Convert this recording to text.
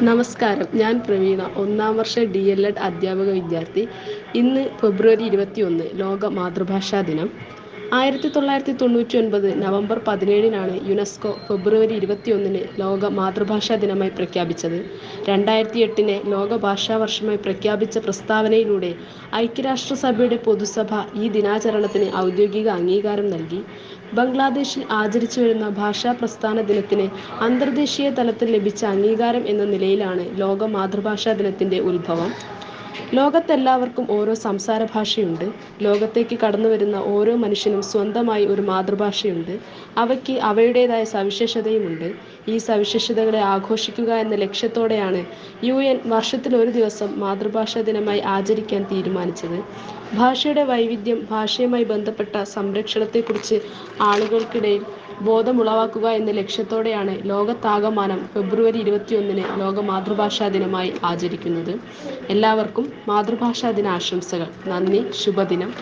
നമസ്കാരം. ഞാൻ പ്രവീണ ഒന്നാം വർഷ ഡി എൽ എഡ് അധ്യാപക വിദ്യാർത്ഥി. ഇന്ന് ഫെബ്രുവരി ഇരുപത്തി ഒന്ന് ലോക മാതൃഭാഷാ ദിനം. ആയിരത്തി തൊള്ളായിരത്തി തൊണ്ണൂറ്റി ഒൻപത് നവംബർ പതിനേഴിനാണ് യുനെസ്കോ ഫെബ്രുവരി ഇരുപത്തിയൊന്നിന് ലോക മാതൃഭാഷാ ദിനമായി പ്രഖ്യാപിച്ചത്. രണ്ടായിരത്തി എട്ടിനെ ലോക ഭാഷാ വർഷമായി പ്രഖ്യാപിച്ച പ്രസ്താവനയിലൂടെ ഐക്യരാഷ്ട്രസഭയുടെ പൊതുസഭ ഈ ദിനാചരണത്തിന് ഔദ്യോഗിക അംഗീകാരം നൽകി. ബംഗ്ലാദേശിൽ ആചരിച്ചു വരുന്ന ഭാഷാ പ്രസ്ഥാന ദിനത്തിന് അന്തർദേശീയ തലത്തിൽ ലഭിച്ച അംഗീകാരം എന്ന നിലയിലാണ് ലോക മാതൃഭാഷാ ദിനത്തിന്റെ ഉത്ഭവം. ലോകത്തെല്ലാവർക്കും ഓരോ സംസാര ഭാഷയുണ്ട് ലോകത്തേക്ക് കടന്നു വരുന്ന ഓരോ മനുഷ്യനും സ്വന്തമായി ഒരു മാതൃഭാഷയുണ്ട്. അവയ്ക്ക് അവയുടേതായ സവിശേഷതയുമുണ്ട്. ഈ സവിശേഷതകളെ ആഘോഷിക്കുക എന്ന ലക്ഷ്യത്തോടെയാണ് യു എൻ വർഷത്തിൽ ഒരു ദിവസം മാതൃഭാഷാ ദിനമായി ആചരിക്കാൻ തീരുമാനിച്ചത്. ഭാഷയുടെ വൈവിധ്യം ഭാഷയുമായി ബന്ധപ്പെട്ട സംരക്ഷണത്തെക്കുറിച്ച് ആളുകൾക്കിടയിൽ ബോധമുളവാക്കുക എന്ന ലക്ഷ്യത്തോടെയാണ് ലോകത്താകമാനം ഫെബ്രുവരി ഇരുപത്തിയൊന്നിന് ലോക മാതൃഭാഷാ ദിനമായി ആചരിക്കുന്നത്. എല്ലാവർക്കും മാതൃഭാഷാ ദിന ആശംസകൾ നന്ദി ശുഭദിനം.